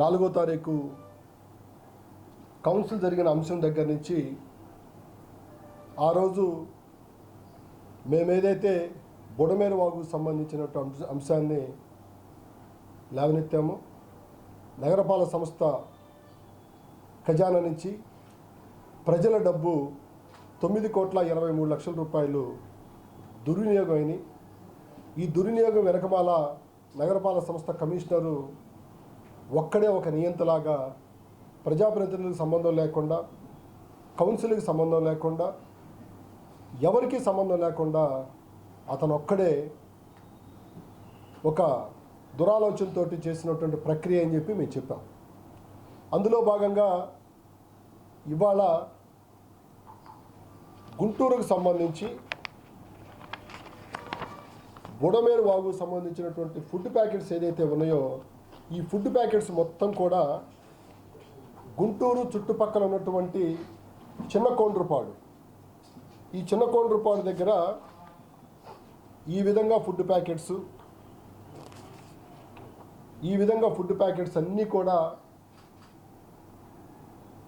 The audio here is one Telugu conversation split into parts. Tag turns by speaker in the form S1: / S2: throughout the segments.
S1: నాలుగో తారీఖు కౌన్సిల్ జరిగిన అంశం దగ్గర నుంచి ఆ రోజు మేమేదైతే బుడమేరు వాగుకు సంబంధించినట్టు అంశ అంశాన్ని లేవనెత్తామో నగరపాలక సంస్థ ఖజానా నుంచి ప్రజల డబ్బు తొమ్మిది కోట్ల ఇరవై మూడు లక్షల రూపాయలు దుర్వినియోగం అయినాయి. ఈ దుర్వినియోగం వెనకమాల నగరపాలక సంస్థ కమిషనరు ఒక్కడే ఒక నియంతలాగా ప్రజాప్రతినిధులకు సంబంధం లేకుండా కౌన్సిల్కి సంబంధం లేకుండా ఎవరికి సంబంధం లేకుండా అతను ఒక్కడే ఒక దురాలోచనతో చేసినటువంటి ప్రక్రియ అని చెప్పి మేము చెప్పాం. అందులో భాగంగా ఇవాళ గుంటూరుకు సంబంధించి బుడమేరు వాగుకు సంబంధించినటువంటి ఫుడ్ ప్యాకెట్స్ ఏదైతే ఉన్నాయో ఈ ఫుడ్ ప్యాకెట్స్ మొత్తం కూడా గుంటూరు చుట్టుపక్కల ఉన్నటువంటి చిన్న కోండ్రుపాడు. ఈ చిన్న కోండ్రుపాడు దగ్గర ఈ విధంగా ఫుడ్ ప్యాకెట్స్ ఈ విధంగా ఫుడ్ ప్యాకెట్స్ అన్నీ కూడా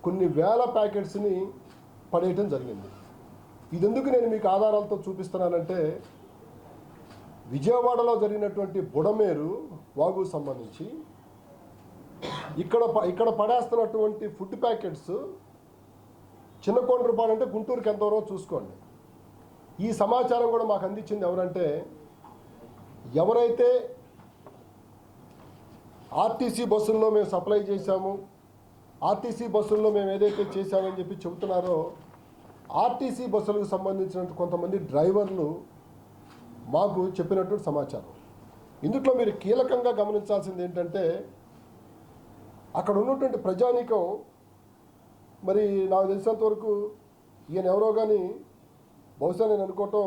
S1: కొన్ని వేల ప్యాకెట్స్ని పడేయటం జరిగింది. ఇది ఎందుకు నేను మీకు ఆధారాలతో చూపిస్తున్నానంటే విజయవాడలో జరిగినటువంటి బుడమేరు వాగు సంబంధించి ఇక్కడ ప- ఇక్కడ పడేస్తున్నటువంటి ఫుడ్ ప్యాకెట్స్ చిన్న కొండ్రపాడు అంటే గుంటూరుకి ఎంత దూరం చూసుకోండి. ఈ సమాచారం కూడా మాకు అందించింది ఎవరంటే ఎవరైతే ఆర్టీసీ బస్సుల్లో మేము సప్లై చేశాము ఆర్టీసీ బస్సుల్లో మేము ఏదైతే చేశామని చెప్పి చెబుతున్నారో ఆర్టీసీ బస్సులకు సంబంధించిన కొంతమంది డ్రైవర్లు మాకు చెప్పినటువంటి సమాచారం. ఇందులో మీరు కీలకంగా గమనించాల్సింది ఏంటంటే అక్కడ ఉన్నటువంటి ప్రజానీకం మరి నాకు తెలిసినంత వరకు ఈయన ఎవరో కానీ బహుశా నేను అనుకోవటం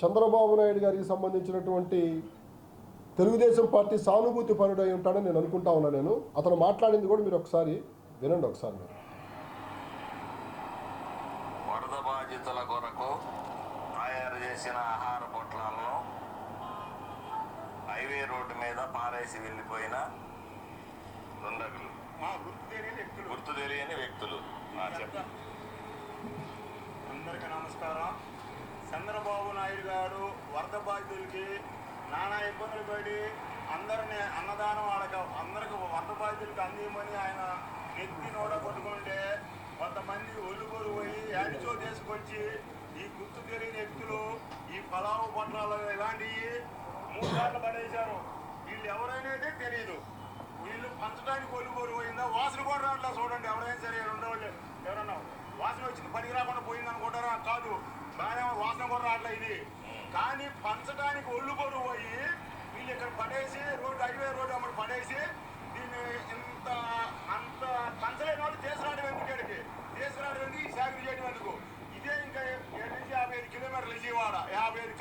S1: చంద్రబాబు నాయుడు గారికి సంబంధించినటువంటి తెలుగుదేశం పార్టీ సానుభూతి పరుడై ఉంటాడని నేను అనుకుంటా ఉన్నా నేను. అతను మాట్లాడింది కూడా మీరు ఒకసారి వినండి ఒకసారి మీరు.
S2: వరద బాధితుల కొరకు తయారు చేసిన ఆహార పొట్లాలను హైవే రోడ్డు మీద పారేసి వెళ్ళిపోయిన దుండగులు.
S3: మా గుర్తు తెలియని వ్యక్తులు. అందరికీ నమస్కారం. చంద్రబాబు నాయుడు గారు వరద బాధితులకి నానా ఇబ్బందులు పడి అందరిని అన్నదానం వాళ్ళకి అందరికి వరద బాధితులకి అందియమని ఆయన నెత్తి నోడ కొట్టుకుంటే కొంతమంది ఒళ్ళుగోలు పోయి యాడిచో తీసుకొచ్చి ఈ గుర్తు తెలియని వ్యక్తులు ఈ పలావు పట్టాలు ఇలాంటివి మూడు సార్లు పడేశారు. వీళ్ళు ఎవరైనా తెలియదు వీళ్ళు పంచడానికి కొలుగోలు పోయిందా? వాసన కూడా రావట్లేదు చూడండి. ఎవరైనా సరే ఉండవాళ్ళు. ఎవరన్నా వాసన వచ్చింది పనికి రాకుండా పోయింది అనుకుంటారా కాదు. బాగానే వాసన కూడా రావట్లేదు ఇది. కానీ పంచడానికి ఒళ్ళు బరువు పోయి వీళ్ళు ఇక్కడ పడేసి రోడ్డు హైవే రోడ్డు అమ్మడు పడేసి దీన్ని ఇంత అంత పంచలేని వాళ్ళు తీసుకురావడం ఎందుకు ఇక్కడికి తీసుకురావడం ఎందుకు ఈ సాగు చేయడం ఎందుకు? ఇదే ఇంకా ఏడు నుంచి యాభై ఐదు కిలోమీటర్లు విజయవాడ. యాభై ఐదు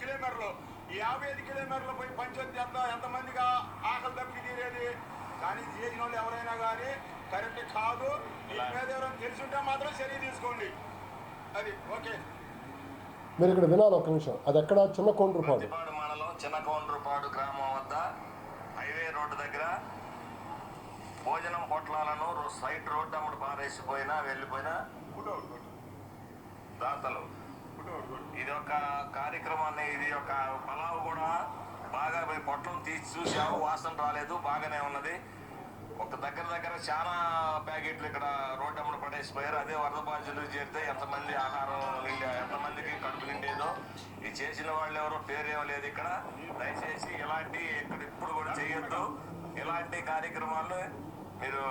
S3: కిలోమీటర్లు. ఈ యాభై ఐదు కిలోమీటర్లు పోయి పంచాయతీ ఎంత? ఎంతమందిగా ఆకలి తప్పి తీరేది? కానీ చేసిన వాళ్ళు ఎవరైనా కానీ కరెక్ట్ కాదు. దీని మీద ఎవరైనా తెలుసుంటే మాత్రం చర్య తీసుకోండి. అది ఓకే.
S1: మీరు ఇక్కడ వినాలి ఒక నిమిషం. అది ఎక్కడ? చిన్న కొండ్రుపాడు
S2: మండలం చిన్నకొండ్రుపాడు గ్రామం వద్ద హైవే రోడ్డు దగ్గర భోజనం పొట్లాలను సైడ్ రోడ్డు అమ్మడు పారేసిపోయిన వెళ్ళిపోయిన
S3: గుడ్ అవుట్ గుడ్
S2: దాతలు. ఇది ఒక కార్యక్రమాన్ని ఇది ఒక పలావ్ కూడా బాగా పోయి పొట్లం తీసి చూసాము వాసన రాలేదు బాగానే ఉన్నది. ఒక దగ్గర దగ్గర చాలా ప్యాకెట్లు ఇక్కడ రోడ్డు అమ్మడు పడేసిపోయారు. అదే వరద బాధ్యులు చేరితే ఎంతమంది ఆహారం నిండా ఎంతమందికి కడుపు నిండేదో. ఇది చేసిన వాళ్ళు ఎవరో పేరేం లేదు ఇక్కడ. దయచేసి ఇలాంటి ఇక్కడ ఇప్పుడు కూడా చేయొద్దు. ఇలాంటి కార్యక్రమాలు మీరు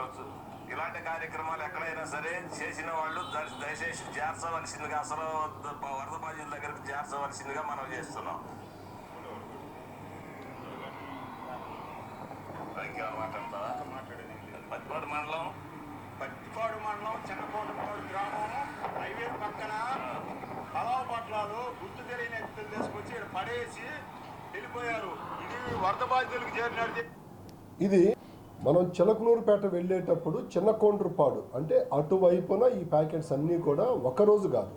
S2: ఇలాంటి కార్యక్రమాలు ఎక్కడైనా సరే చేసిన వాళ్ళు దయచేసి చేర్చవలసిందిగా అసలు వరద బాధ్యుల దగ్గరకు చేర్చవలసిందిగా మనం చేస్తున్నాం. పత్తిపాడు మండలం
S3: పత్తిపాడు మండలం చిన్నకోటపాడు గ్రామం హైవే పక్కన పలావ్ పట్లాలు గుర్తు తెలియని వ్యక్తులు తీసుకొచ్చి ఇక్కడ పడేసి వెళ్ళిపోయారు ఇది వరద బాధితులకు చేరినట్టు
S1: ఇది మనం చిలకలూరుపేట వెళ్ళేటప్పుడు చిన్న కోండ్రుపాడు అంటే అటువైపున ఈ ప్యాకెట్స్ అన్నీ కూడా ఒకరోజు కాదు.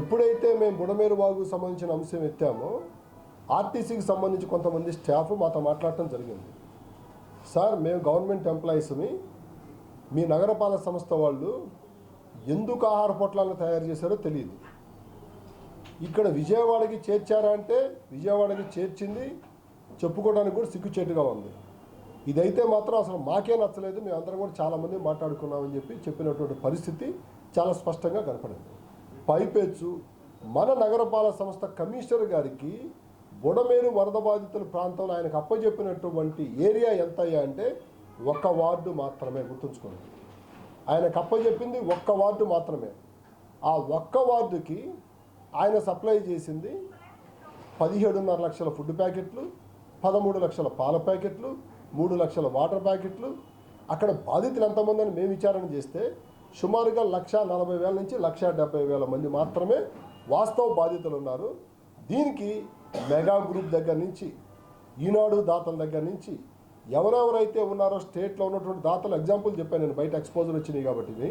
S1: ఎప్పుడైతే మేము బుడమేరు వాగు సంబంధించిన అంశం ఎత్తామో ఆర్టీసీకి సంబంధించి కొంతమంది స్టాఫ్ మాతో మాట్లాడటం జరిగింది. సార్ మేము గవర్నమెంట్ ఎంప్లాయీస్ని మీ నగరపాలక సంస్థ వాళ్ళు ఎందుకు ఆహార పొట్లాలను తయారు చేశారో తెలియదు. ఇక్కడ విజయవాడకి చేర్చారా అంటే విజయవాడకి చేర్చింది చెప్పుకోవడానికి కూడా సిగ్గుచేటుగా ఉంది. ఇదైతే మాత్రం అసలు మాకే నచ్చలేదు. మేము అందరం కూడా చాలామంది మాట్లాడుకున్నామని చెప్పి చెప్పినటువంటి పరిస్థితి చాలా స్పష్టంగా కనపడింది. పైపెచ్చు మన నగరపాలక సంస్థ కమిషనర్ గారికి బుడమేరు వరద బాధితుల ప్రాంతంలో ఆయనకు అప్పచెప్పినటువంటి ఏరియా ఎంత అయ్యా అంటే ఒక్క వార్డు మాత్రమే గుర్తుంచుకోండి. ఆయనకు అప్పచెప్పింది ఒక్క వార్డు మాత్రమే. ఆ ఒక్క వార్డుకి ఆయన సప్లై చేసింది పదిహేడున్నర లక్షల ఫుడ్ ప్యాకెట్లు పదమూడు లక్షల పాల ప్యాకెట్లు మూడు లక్షల వాటర్ ప్యాకెట్లు. అక్కడ బాధితులు ఎంతమంది అని మేము విచారణ చేస్తే సుమారుగా లక్ష నలభై వేల నుంచి లక్ష డెబ్బై వేల మంది మాత్రమే వాస్తవ బాధితులు ఉన్నారు. దీనికి మెగా గ్రూప్ దగ్గర నుంచి ఈనాడు దాతల దగ్గర నుంచి ఎవరెవరైతే ఉన్నారో స్టేట్లో ఉన్నటువంటి దాతలు ఎగ్జాంపుల్ చెప్పాను నేను బయట ఎక్స్పోజర్ వచ్చినాయి కాబట్టి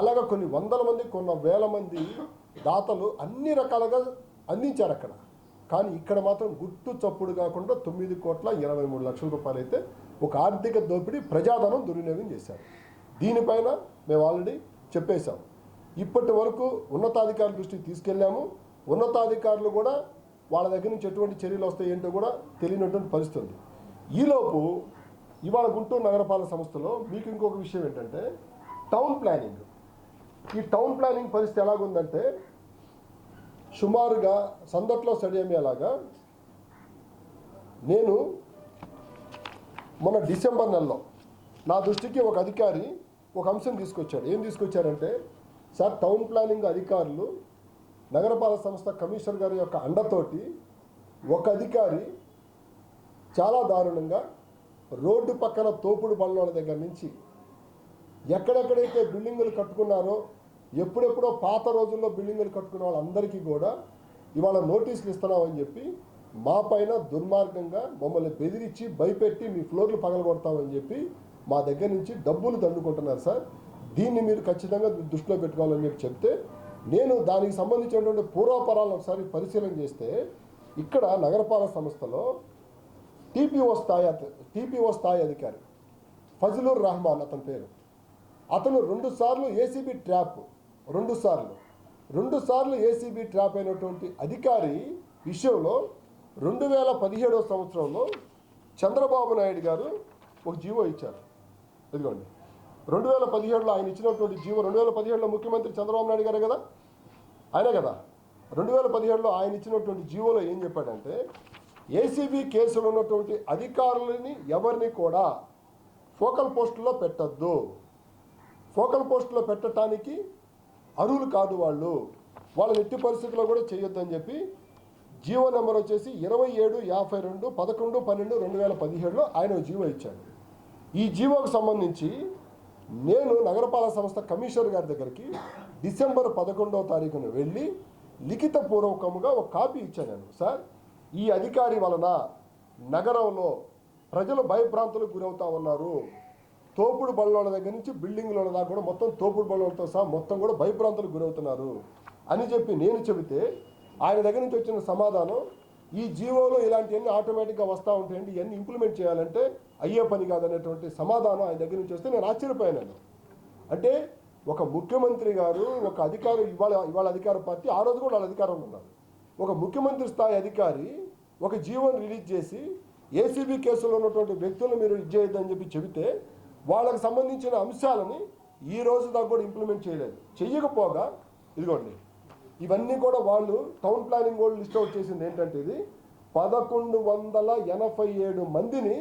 S1: అలాగా కొన్ని వందల మంది కొన్ని వేల మంది దాతలు అన్ని రకాలుగా అందించారు అక్కడ. కానీ ఇక్కడ మాత్రం గుట్టు చప్పుడు కాకుండా తొమ్మిది కోట్ల ఇరవై మూడు లక్షల రూపాయలు అయితే ఒక ఆర్థిక దోపిడీ ప్రజాధనం దుర్వినియోగం చేశారు. దీనిపైన మేము ఆల్రెడీ చెప్పేశాం. ఇప్పటి వరకు ఉన్నతాధికారుల దృష్టికి తీసుకెళ్ళాము. ఉన్నతాధికారులు కూడా వాళ్ళ దగ్గర నుంచి ఎటువంటి చర్యలు వస్తాయి ఏంటో కూడా తెలియనటువంటి పరిస్థితి ఉంది. ఈలోపు ఇవాళ గుంటూరు నగరపాలక సంస్థలో మీకు ఇంకొక విషయం ఏంటంటే టౌన్ ప్లానింగ్. ఈ టౌన్ ప్లానింగ్ పరిస్థితి ఎలాగుందంటే సుమారుగా సందట్లో సడియమేలాగా నేను మొన్న డిసెంబర్ నెలలో నా దృష్టికి ఒక అధికారి ఒక అంశం తీసుకొచ్చాడు. ఏం తీసుకొచ్చారంటే సార్ టౌన్ ప్లానింగ్ అధికారులు నగరపాలక సంస్థ కమిషనర్ గారి యొక్క అండతోటి ఒక అధికారి చాలా దారుణంగా రోడ్డు పక్కన తోపుడు బండ్ల దగ్గర నుంచి ఎక్కడెక్కడైతే బిల్డింగులు కట్టుకున్నారో ఎప్పుడెప్పుడో పాత రోజుల్లో బిల్డింగులు కట్టుకున్న వాళ్ళందరికీ కూడా ఇవాళ నోటీసులు ఇస్తున్నామని చెప్పి మా పైన దుర్మార్గంగా మమ్మల్ని బెదిరించి భయపెట్టి మీ ఫ్లోర్లు పగలగొడతామని చెప్పి మా దగ్గర నుంచి డబ్బులు దండుకుంటున్నారు సార్. దీన్ని మీరు ఖచ్చితంగా దృష్టిలో పెట్టుకోవాలని చెప్పి చెప్తే నేను దానికి సంబంధించినటువంటి పూర్వాపరాలను ఒకసారి పరిశీలన చేస్తే ఇక్కడ నగరపాలక సంస్థలో టీపీఓ స్థాయి టీపీఓ స్థాయి అధికారి ఫజలుర్ రహమాన్ అతని పేరు. అతను రెండు సార్లు ఏసీబీ ట్రాప్ రెండు సార్లు. రెండు సార్లు ఏసీబీ ట్రాప్ అయినటువంటి అధికారి విషయంలో రెండు వేల పదిహేడవ సంవత్సరంలో చంద్రబాబు నాయుడు గారు ఒక జీవో ఇచ్చారు. ఇదిగోండి. రెండు వేల పదిహేడులో ఆయన ఇచ్చినటువంటి జీవో రెండు వేల పదిహేడులో ముఖ్యమంత్రి చంద్రబాబు నాయుడు గారే కదా? ఆయనే కదా? రెండు వేల పదిహేడులో ఆయన ఇచ్చినటువంటి జీవోలో ఏం చెప్పాడంటే ఏసీబీ కేసులో ఉన్నటువంటి అధికారులని ఎవరిని కూడా ఫోకల్ పోస్టులో పెట్టద్దు. ఫోకల్ పోస్టులో పెట్టడానికి అరువులు కాదు వాళ్ళు. వాళ్ళని ఎట్టి పరిస్థితుల్లో కూడా చేయొద్దని చెప్పి జీవో నెంబర్ వచ్చేసి ఇరవై ఏడు యాభై రెండు పదకొండు పన్నెండు రెండు వేల పదిహేడులో ఆయన జీవో ఇచ్చాడు. ఈ జీవోకు సంబంధించి నేను నగరపాలక సంస్థ కమిషనర్ గారి దగ్గరికి డిసెంబర్ పదకొండవ తారీఖున వెళ్ళి లిఖిత పూర్వకముగా ఒక కాపీ ఇచ్చాను నేను. సార్ ఈ అధికారి వలన నగరంలో ప్రజలు భయభ్రాంతులకు గురవుతా ఉన్నారు. తోపుడు బళ్ళోళ్ళ దగ్గర నుంచి బిల్డింగ్ల దాకా కూడా మొత్తం తోపుడు బళ్ళోళ్ళతో సహా మొత్తం కూడా భయప్రాంతాలకు గురవుతున్నారు. అని చెప్పి నేను చెబితే ఆయన దగ్గర నుంచి వచ్చిన సమాధానం ఈ జీవోలో ఇలాంటివన్నీ ఆటోమేటిక్గా వస్తూ ఉంటాయండి ఇవన్నీ ఇంప్లిమెంట్ చేయాలంటే అయ్యే పని కాదనేటువంటి సమాధానం ఆయన దగ్గర నుంచి వస్తే నేను ఆశ్చర్యపోయాను అంటే ఒక ముఖ్యమంత్రి గారు ఒక అధికారి ఇవాళ ఇవాళ అధికార పార్టీ ఆ రోజు కూడా వాళ్ళ అధికారంలో ఉన్నారు. ఒక ముఖ్యమంత్రి స్థాయి అధికారి ఒక జీవోని రిలీజ్ చేసి ఏసీబీ కేసులో ఉన్నటువంటి వ్యక్తులను మీరు ఇది చేయొద్దని చెప్పి చెబితే వాళ్ళకి సంబంధించిన అంశాలని ఈ రోజు దాకా కూడా ఇంప్లిమెంట్ చేయలేదు. చెయ్యకపోగా ఇదిగోండి ఇవన్నీ కూడా వాళ్ళు టౌన్ ప్లానింగ్ వాళ్ళు లిస్ట్ అవుట్ చేసింది ఏంటంటే ఇది పదకొండు వందల ఎనభై ఏడు మందిని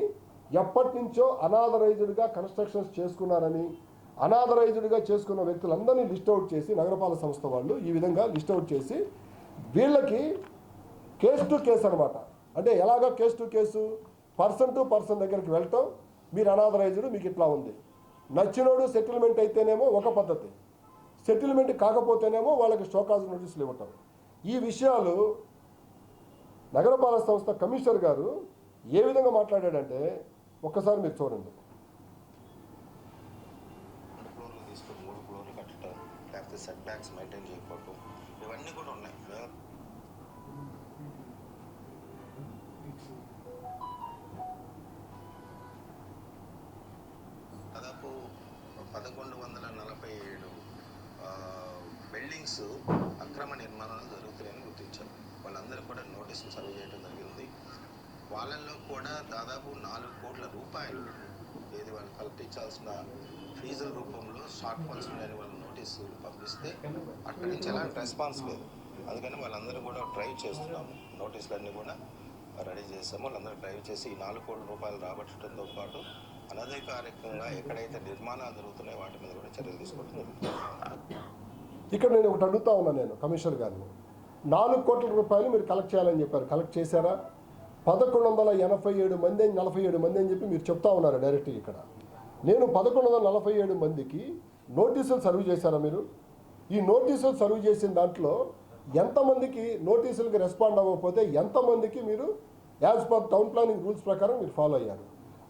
S1: ఎప్పటి నుంచో అనాథరైజ్డ్గా కన్స్ట్రక్షన్స్ చేసుకున్నారని అనాథరైజ్డ్గా చేసుకున్న వ్యక్తులందరినీ లిస్ట్ అవుట్ చేసి నగరపాలక సంస్థ వాళ్ళు ఈ విధంగా లిస్ట్ అవుట్ చేసి వీళ్ళకి కేస్ టు కేసు అనమాట అంటే ఎలాగ case to case person to person దగ్గరికి వెళ్తాం మీరు అనాథరైజ్డ్ మీకు ఇట్లా ఉంది. నచ్చినోడు సెటిల్మెంట్ అయితేనేమో ఒక పద్ధతి. సెటిల్మెంట్ కాకపోతేనేమో వాళ్ళకి షోకాజ్ నోటీసులు ఇవ్వటం. ఈ విషయాలు నగరపాలక సంస్థ కమిషనర్ గారు ఏ విధంగా మాట్లాడాడంటే ఒక్కసారి మీరు చూడండి.
S4: లేకపోతే సెట్ బ్యాక్స్ మెయింటైన్ చేయకపోవటం ఇవన్నీ కూడా ఉన్నాయి. దాదాపు పదకొండు వందల నలభై ఏడు బిల్డింగ్స్ అక్రమ నిర్మాణాలు జరుగుతున్నాయని గుర్తించారు. వాళ్ళందరూ కూడా నోటీసులు సర్వ్ చేయడం జరిగింది. వాళ్ళల్లో కూడా దాదాపు నాలుగు కోట్ల రూపాయలు ఏది వాళ్ళు కల్పించాల్సిన ఫీజుల రూపంలో షార్ట్ ఫాల్స్ ఉన్నాయని వాళ్ళు నోటీసు పంపిస్తే అక్కడి నుంచి ఎలాంటి రెస్పాన్స్ లేదు. అందుకని వాళ్ళందరూ కూడా డ్రైవ్ చేస్తున్నాము. నోటీసులన్నీ కూడా రెడీ చేసాము. వాళ్ళందరూ డ్రైవ్ చేసి ఈ నాలుగు కోట్ల రూపాయలు రాబట్టడంతో పాటు అనధికారికంగా ఎక్కడైతే నిర్మాణాలు జరుగుతున్నాయో వాటి మీద కూడా చర్యలు తీసుకోవడం జరుగుతుంది
S1: ఇక్కడ నేను ఒకటి అడుగుతా ఉన్నాను నేను కమిషనర్ గారిని. నాలుగు కోట్ల రూపాయలు మీరు కలెక్ట్ చేయాలని చెప్పారు. కలెక్ట్ చేశారా? పదకొండు వందల ఎనభై ఏడు మంది అని నలభై ఏడు మంది అని చెప్పి మీరు చెప్తా ఉన్నారు డైరెక్ట్ ఇక్కడ. నేను పదకొండు వందల నలభై ఏడు మందికి నోటీసులు సర్వ్ చేశారా మీరు? ఈ నోటీసులు సర్వ్ చేసిన దాంట్లో ఎంతమందికి నోటీసులకి రెస్పాండ్ అవ్వకపోతే ఎంతమందికి మీరు as per town planning rules ప్రకారం మీరు ఫాలో అయ్యారు?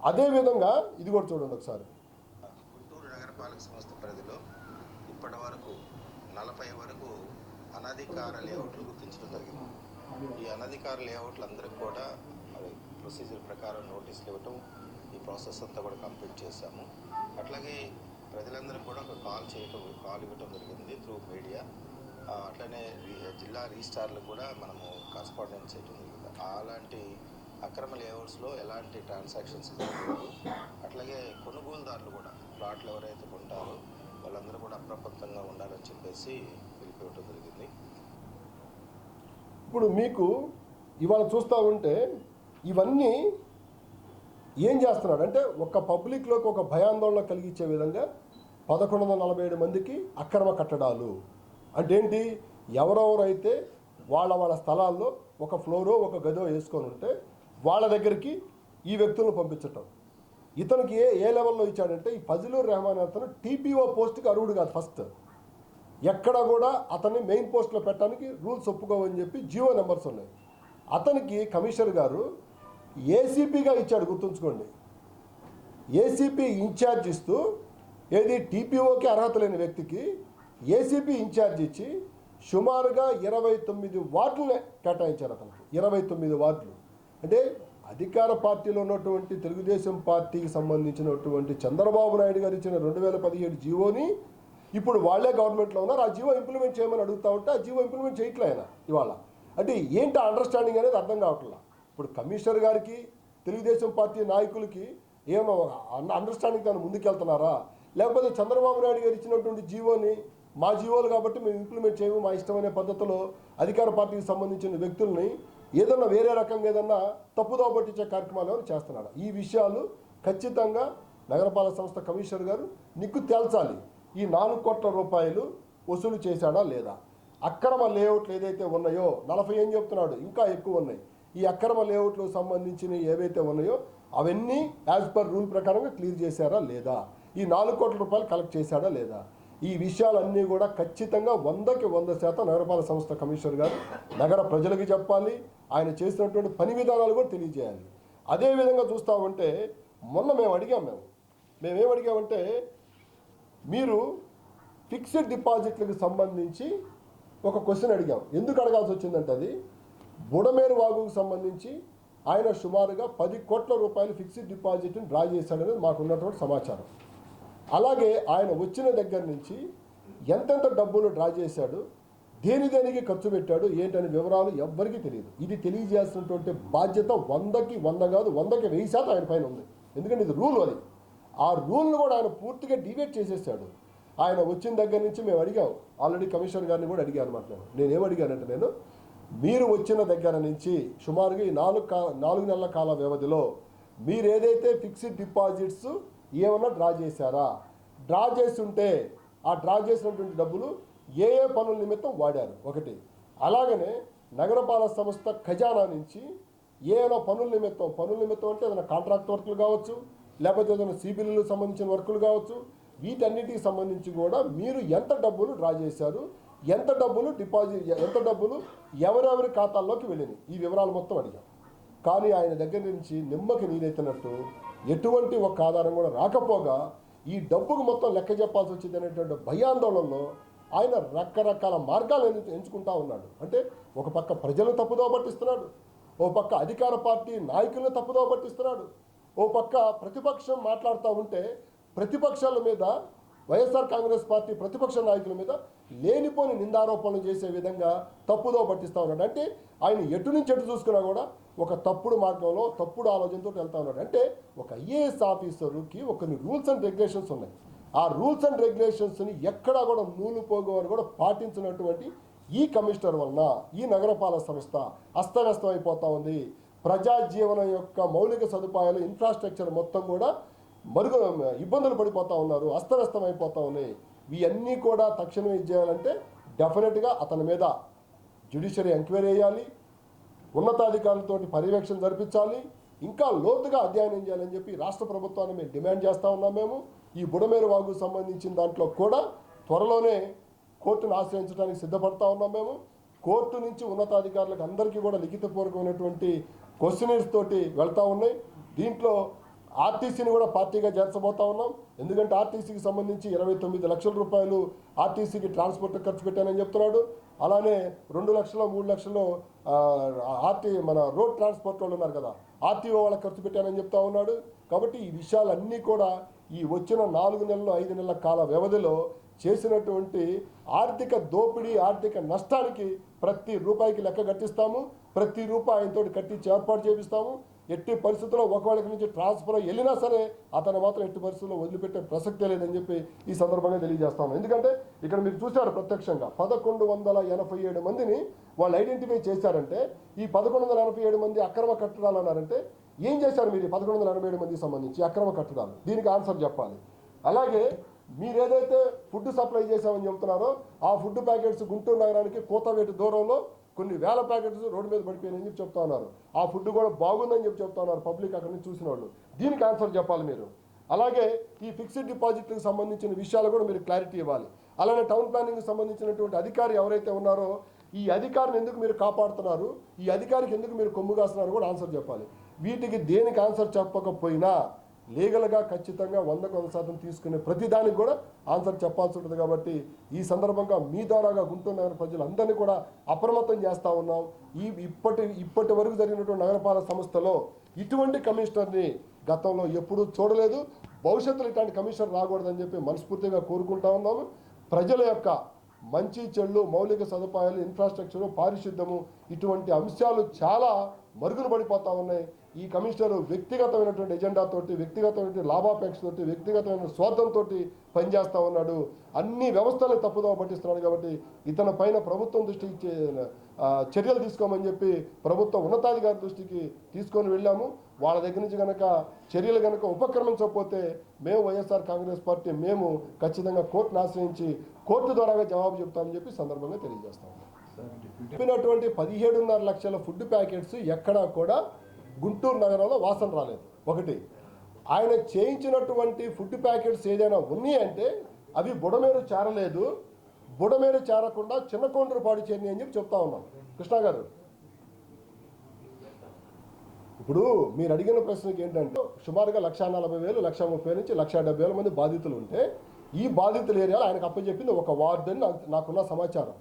S1: అదేవిధంగా ఇది కూడా చూడండి ఒకసారి.
S4: గుంటూరు నగరపాలక సంస్థ పరిధిలో ఇప్పటి వరకు నలభై వరకు అనధికార లేఅవుట్లు గుర్తించడం జరిగింది. ఈ అనధికార లేఅవుట్లు అందరికి కూడా అవి ప్రొసీజర్ ప్రకారం నోటీసులు ఇవ్వటం ఈ ప్రాసెస్ అంతా కూడా కంప్లీట్ చేశాము. అట్లాగే ప్రజలందరికీ కూడా ఒక కాల్ చేయటం కాల్ ఇవ్వటం జరిగింది త్రూ మీడియా అట్లనే జిల్లా రిజిస్టార్లు కూడా మనము కరస్పాండెన్స్ చేయటం జరిగింది. అలాంటి అక్రమ లేఅవుట్స్లో ఎలాంటి ట్రాన్సాక్షన్స్ జరగలేదు. అట్లాగే కొనుగోలుదారులు కూడా ప్లాట్లు ఎవరైతే కొంటారో వాళ్ళందరూ కూడా అప్రమత్తంగా ఉండాలని చెప్పేసి పిలిపివ్వటం జరిగింది.
S1: ఇప్పుడు మీకు ఇవాళ చూస్తూ ఉంటే ఇవన్నీ ఏం చేస్తున్నాడు? అంటే ఒక పబ్లిక్లోకి ఒక భయాందోళన కలిగించే విధంగా పదకొండు వందల నలభై ఏడు మందికి అక్రమ కట్టడాలు. అంటే ఏంటి ఎవరెవరైతే వాళ్ళ వాళ్ళ స్థలాల్లో ఒక ఫ్లోరో ఒక గదో వేసుకొని ఉంటే వాళ్ళ దగ్గరికి ఈ వ్యక్తులను పంపించటం. ఇతనికి ఏ ఏ లెవెల్లో ఇచ్చాడంటే ఈ ఫజిలూర్ రెహమాన్ అతను టీపీఓ పోస్ట్కి అర్హుడు కాదు ఫస్ట్. ఎక్కడ కూడా అతన్ని మెయిన్ పోస్ట్లో పెట్టడానికి రూల్స్ ఒప్పుకోవని చెప్పి జియో నెంబర్స్ ఉన్నాయి. అతనికి కమిషనర్ గారు ఏసీపీగా ఇచ్చాడు గుర్తుంచుకోండి. ఏసీపీ ఇన్ఛార్జ్ ఇస్తూ ఏది టీపీఓకి అర్హత లేని వ్యక్తికి ఏసీపీ ఇన్ఛార్జ్ ఇచ్చి సుమారుగా ఇరవై తొమ్మిది వార్డులు కేటాయించారు అతనికి. ఇరవై తొమ్మిది వార్డులు. అంటే అధికార పార్టీలో ఉన్నటువంటి తెలుగుదేశం పార్టీకి సంబంధించినటువంటి చంద్రబాబు నాయుడు గారు ఇచ్చిన రెండు వేల పదిహేడు జీవోని ఇప్పుడు వాళ్ళే గవర్నమెంట్లో ఉన్నారు. ఆ జీవో ఇంప్లిమెంట్ చేయమని అడుగుతా ఉంటే ఆ జీవో ఇంప్లిమెంట్ చేయట్లే ఆయన ఇవాళ. అంటే ఏంటి అండర్స్టాండింగ్ అనేది అర్థం కావట్లా? ఇప్పుడు కమిషనర్ గారికి తెలుగుదేశం పార్టీ నాయకులకి ఏమో అండర్స్టాండింగ్ తను ముందుకెళ్తున్నారా? లేకపోతే చంద్రబాబు నాయుడు గారు ఇచ్చినటువంటి జీవోని మా జీవోలు కాబట్టి మేము ఇంప్లిమెంట్ చేయము మా ఇష్టమైన పద్ధతిలో అధికార పార్టీకి సంబంధించిన వ్యక్తుల్ని ఏదన్నా వేరే రకంగా ఏదన్నా తప్పుదో పట్టించే కార్యక్రమాలు ఏమైనా చేస్తున్నాడు ఈ విషయాలు ఖచ్చితంగా నగరపాలక సంస్థ కమిషనర్ గారు నీకు తేల్చాలి. ఈ నాలుగు కోట్ల రూపాయలు వసూలు చేశాడా లేదా? అక్రమ లేఅవుట్లు ఏదైతే ఉన్నాయో నలభై ఏం చెప్తున్నాడు? ఇంకా ఎక్కువ ఉన్నాయి. ఈ అక్రమ లేఅవుట్లకు సంబంధించిన ఏవైతే ఉన్నాయో అవన్నీ యాజ్ పర్ రూల్ ప్రకారంగా క్లియర్ చేశారా లేదా? ఈ నాలుగు కోట్ల రూపాయలు కలెక్ట్ చేశాడా లేదా? ఈ విషయాలన్నీ కూడా ఖచ్చితంగా వందకి వంద శాతం నగరపాలక సంస్థ కమిషనర్ గారు నగర ప్రజలకు చెప్పాలి. ఆయన చేసినటువంటి పని విధానాలు కూడా తెలియజేయాలి. అదేవిధంగా చూస్తూ ఉంటే మొన్న మేము అడిగాం మేము. మేమేం అడిగామంటే మీరు ఫిక్స్డ్ డిపాజిట్లకు సంబంధించి ఒక క్వశ్చన్ అడిగాం. ఎందుకు అడగాల్సి వచ్చిందంటే అది బుడమేరు వాగుకు సంబంధించి ఆయన సుమారుగా పది కోట్ల రూపాయలు ఫిక్స్డ్ డిపాజిట్ని డ్రా చేశాడనేది మాకు ఉన్నటువంటి సమాచారం. అలాగే ఆయన వచ్చిన దగ్గర నుంచి ఎంతెంత డబ్బులు డ్రా చేశాడు దేని దేనికి ఖర్చు పెట్టాడు ఏంటనే వివరాలు ఎవ్వరికీ తెలియదు. ఇది తెలియజేస్తున్నటువంటి బాధ్యత వందకి వంద కాదు వందకి వెయ్యి శాతం ఆయన పైన ఉంది. ఎందుకంటే ఇది రూల్ అది. ఆ రూల్ను కూడా ఆయన పూర్తిగా డివేట్ చేసేసాడు. ఆయన వచ్చిన దగ్గర నుంచి మేము అడిగాం. ఆల్రెడీ కమిషనర్ గారిని కూడా అడిగాను అనమాట నేను. నేనేం అడిగానంటే నేను మీరు వచ్చిన దగ్గర నుంచి సుమారుగా ఈ నాలుగు కా నాలుగు నెలల కాల వ్యవధిలో మీరు ఏదైతే ఫిక్స్డ్ డిపాజిట్స్ ఏమన్నా డ్రా చేశారా? డ్రా చేస్తుంటే ఆ డ్రా చేసినటువంటి డబ్బులు ఏ ఏ పనుల నిమిత్తం వాడారు? ఒకటి అలాగనే నగరపాలక సంస్థ ఖజానా నుంచి ఏదైనా పనుల నిమిత్తం? పనుల నిమిత్తం అంటే ఏదైనా కాంట్రాక్ట్ వర్కులు కావచ్చు లేకపోతే ఏదైనా సిబిల్లకు సంబంధించిన వర్కులు కావచ్చు వీటన్నిటికి సంబంధించి కూడా మీరు ఎంత డబ్బులు డ్రా చేశారు ఎంత డబ్బులు డిపాజిట్ ఎంత డబ్బులు ఎవరెవరి ఖాతాల్లోకి వెళ్ళినాయి ఈ వివరాలు మొత్తం అడిగాం. కానీ ఆయన దగ్గర నుంచి నిమ్మకి నీరెత్తినట్టు ఎటువంటి ఒక ఆధారం కూడా రాకపోగా ఈ డబ్బుకు మొత్తం లెక్క చెప్పాల్సి వచ్చింది అనేటువంటి భయాందోళనలో ఆయన రకరకాల మార్గాలు ఎంచుకుంటా ఉన్నాడు? అంటే ఒక పక్క ప్రజలను తప్పుదో పట్టిస్తున్నాడు ఓ పక్క అధికార పార్టీ నాయకులను తప్పుదో పట్టిస్తున్నాడు ఓ పక్క ప్రతిపక్షం మాట్లాడుతూ ఉంటే ప్రతిపక్షాల మీద వైఎస్ఆర్ కాంగ్రెస్ పార్టీ ప్రతిపక్ష నాయకుల మీద లేనిపోని నిందారోపణలు చేసే విధంగా తప్పుదో పట్టిస్తూ ఉన్నాడు. అంటే ఆయన ఎటు నుంచి ఎటు చూసుకున్నా కూడా ఒక తప్పుడు మార్గంలో తప్పుడు ఆలోచనతో వెళ్తా ఉన్నాడు. అంటే ఒక ఐఏఎస్ ఆఫీసర్కి ఒక కొన్ని రూల్స్ అండ్ రెగ్యులేషన్స్ ఉన్నాయి. ఆ రూల్స్ అండ్ రెగ్యులేషన్స్ని ఎక్కడా కూడా నూలు పోగోవారు కూడా పాటించినటువంటి ఈ కమిషనర్ వలన ఈ నగరపాలక సంస్థ అస్తవ్యస్తం అయిపోతూ ఉంది. ప్రజా జీవనం యొక్క మౌలిక సదుపాయాలు ఇన్ఫ్రాస్ట్రక్చర్ మొత్తం కూడా మరుగు ఇబ్బందులు పడిపోతూ ఉన్నారు అస్తవ్యస్తం అయిపోతూ ఉన్నాయి ఇవన్నీ కూడా తక్షణమే చేయాలంటే డెఫినెట్గా అతని మీద జ్యుడిషియరీ ఎంక్వైరీ చేయాలి ఉన్నతాధికారులతో పర్యవేక్షణ జరిపించాలి. ఇంకా లోతుగా అధ్యయనం చేయాలని చెప్పి రాష్ట్ర ప్రభుత్వాన్ని మేము డిమాండ్ చేస్తూ ఉన్నాం మేము. ఈ బుడమేరు వాగుకు సంబంధించిన దాంట్లో కూడా త్వరలోనే కోర్టును ఆశ్రయించడానికి సిద్ధపడతా ఉన్నాం మేము. కోర్టు నుంచి ఉన్నతాధికారులకు అందరికీ కూడా లిఖితపూర్వకమైనటువంటి క్వశ్చనర్స్ తోటి వెళ్తూ ఉన్నాయి. దీంట్లో ఆర్టీసీని కూడా పార్టీగా చేర్చబోతా ఉన్నాం. ఎందుకంటే ఆర్టీసీకి సంబంధించి ఇరవై తొమ్మిది లక్షల రూపాయలు ఆర్టీసీకి ట్రాన్స్పోర్ట్ ఖర్చు పెట్టానని చెప్తున్నాడు. అలానే రెండు లక్షలు మూడు లక్షలు ఆర్టీ మన రోడ్ ట్రాన్స్పోర్ట్ వాళ్ళు ఉన్నారు కదా ఆర్టీఓ వాళ్ళకి ఖర్చు పెట్టానని చెప్తా ఉన్నాడు. కాబట్టి ఈ విషయాలన్నీ కూడా ఈ వచ్చిన నాలుగు నెలలు ఐదు నెలల కాల వ్యవధిలో చేసినటువంటి ఆర్థిక దోపిడీ ఆర్థిక నష్టానికి ప్రతి రూపాయికి లెక్క కట్టిస్తాము. ప్రతి రూపాయి ఆయనతో కట్టించి ఏర్పాటు చేపిస్తాము. ఎట్టి పరిస్థితుల్లో ఒకవేళకి నుంచి ట్రాన్స్ఫర్ వెళ్ళినా సరే అతను మాత్రం ఎట్టి పరిస్థితుల్లో వదిలిపెట్టే ప్రసక్తే లేదని చెప్పి ఈ సందర్భంగా తెలియజేస్తాము. ఎందుకంటే ఇక్కడ మీరు చూశారు ప్రత్యక్షంగా పదకొండు వందల ఎనభై ఏడు మందిని వాళ్ళు ఐడెంటిఫై చేశారంటే ఈ పదకొండు వందల ఎనభై ఏడు మంది అక్రమ కట్టడాలు అన్నారంటే ఏం చేశారు మీరు పదకొండు వందల ఎనభై ఏడు మందికి సంబంధించి? అక్రమ కట్టడాలు దీనికి ఆన్సర్ చెప్పాలి. అలాగే మీరు ఏదైతే ఫుడ్ సప్లై చేశామని చెప్తున్నారో ఆ ఫుడ్ ప్యాకెట్స్ గుంటూరు నగరానికి కోతవేటు దూరంలో కొన్ని వేల ప్యాకెట్స్ రోడ్డు మీద పడిపోయినాయని చెప్పి చెప్తా ఉన్నారు. ఆ ఫుడ్ కూడా బాగుందని చెప్పి చెప్తా ఉన్నారు పబ్లిక్ అక్కడి నుంచి చూసిన వాళ్ళు. దీనికి ఆన్సర్ చెప్పాలి మీరు. అలాగే ఈ ఫిక్స్డ్ డిపాజిట్లకు సంబంధించిన విషయాలు కూడా మీరు క్లారిటీ ఇవ్వాలి. అలానే టౌన్ ప్లానింగ్కి సంబంధించినటువంటి అధికారి ఎవరైతే ఉన్నారో ఈ అధికారిని ఎందుకు మీరు కాపాడుతున్నారు? ఈ అధికారికి ఎందుకు మీరు కొమ్ము కాస్తున్నారు కూడా ఆన్సర్ చెప్పాలి. వీటికి దేనికి ఆన్సర్ చెప్పకపోయినా లీగల్గా ఖచ్చితంగా వందకు వంద శాతం తీసుకునే ప్రతిదానికి కూడా ఆన్సర్ చెప్పాల్సి ఉంటుంది కాబట్టి ఈ సందర్భంగా మీ ద్వారాగా గుంటూరు నగర ప్రజలందరినీ కూడా అప్రమత్తం చేస్తూ ఉన్నాం. ఈ ఇప్పటి ఇప్పటి వరకు జరిగినటువంటి నగరపాలక సంస్థలో ఇటువంటి కమిషనర్ని గతంలో ఎప్పుడూ చూడలేదు. భవిష్యత్తులో ఇట్లాంటి కమిషనర్ రాకూడదని చెప్పి మనస్ఫూర్తిగా కోరుకుంటా ఉన్నాము. ప్రజల యొక్క మంచి చెళ్ళు మౌలిక సదుపాయాలు ఇన్ఫ్రాస్ట్రక్చరు పారిశుద్ధ్యము ఇటువంటి అంశాలు చాలా మరుగులు పడిపోతూ ఉన్నాయి. ఈ కమిషనర్ వ్యక్తిగతమైనటువంటి ఎజెండాతోటి వ్యక్తిగతమైనటువంటి లాభాపేక్షతోటి వ్యక్తిగతమైన స్వార్థంతో పనిచేస్తూ ఉన్నాడు. అన్ని వ్యవస్థలను తప్పుదోవ పట్టిస్తున్నాడు కాబట్టి ఇతని పైన ప్రభుత్వం దృష్టికి చర్యలు తీసుకోమని చెప్పి ప్రభుత్వ ఉన్నతాధికారి దృష్టికి తీసుకొని వెళ్ళాము. వాళ్ళ దగ్గర నుంచి కనుక చర్యలు కనుక ఉపక్రమించకపోతే మేము వైఎస్ఆర్ కాంగ్రెస్ పార్టీ మేము ఖచ్చితంగా కోర్టును ఆశ్రయించి కోర్టు ద్వారాగా జవాబు చెప్తామని చెప్పి సందర్భంగా తెలియజేస్తాము చెప్పినటువంటి పదిహేడున్నర లక్షల ఫుడ్ ప్యాకెట్స్ ఎక్కడా కూడా గుంటూరు నగరంలో వాసన రాలేదు. ఒకటి ఆయన చేయించినటువంటి ఫుడ్ ప్యాకెట్స్ ఏదైనా ఉన్నాయంటే అవి బుడమేరు చేరలేదు. బుడమేరు చేరకుండా చిన్న కొండ్రపాడు చేరినాయి అని చెప్పి చెప్తా ఉన్నాం. కృష్ణ గారు ఇప్పుడు మీరు అడిగిన ప్రశ్నకి ఏంటంటే సుమారుగా లక్ష నలభై వేలు లక్ష ముప్పై నుంచి లక్ష డెబ్బై వేల మంది బాధితులు ఉంటే ఈ బాధితుల ఏరియాలో ఆయనకు అప్పచెప్పింది ఒక వార్డు అని నాకున్న సమాచారం.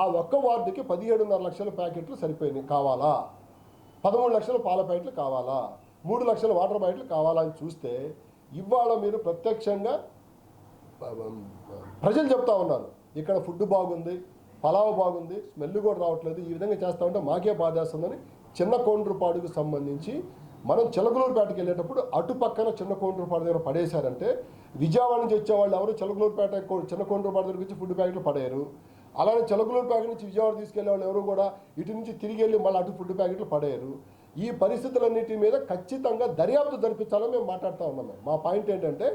S1: ఆ ఒక్క వార్డుకి పదిహేడున్నర లక్షల ప్యాకెట్లు సరిపోయినాయి. కావాలా? పదమూడు లక్షల పాల ప్యాకెట్లు కావాలా? మూడు లక్షల వాటర్ ప్యాకెట్లు కావాలా అని చూస్తే ఇవాళ మీరు ప్రత్యక్షంగా ప్రజలు చెప్తా ఉన్నారు. ఇక్కడ ఫుడ్ బాగుంది పలావ్ బాగుంది స్మెల్ కూడా రావట్లేదు ఈ విధంగా చేస్తా ఉంటే మాకే బాధేస్తుందని చిన్న కోండ్రుపాడుకు సంబంధించి మనం చిలకలూరుపేటకి వెళ్ళేటప్పుడు అటు పక్కన చిన్న కోండ్రుపాడు దగ్గర పడేశారంటే విజయవాడ నుంచి వచ్చేవాళ్ళు ఎవరు చిలకలూరుపేట చిన్న కోండ్రుపాడు దగ్గర వచ్చి ఫుడ్ ప్యాకెట్లు పడేయరు? అలానే చిలకలూరుపేట నుంచి విజయవాడ తీసుకెళ్ళే వాళ్ళు ఎవరు కూడా ఇటు నుంచి తిరిగి వెళ్ళి మళ్ళీ అటు ఫుడ్ ప్యాకెట్లు పడేయరు. ఈ పరిస్థితులన్నిటి మీద ఖచ్చితంగా దర్యాప్తు జరిపించాలని మేము మాట్లాడుతూ ఉన్నాము మా పాయింట్ ఏంటంటే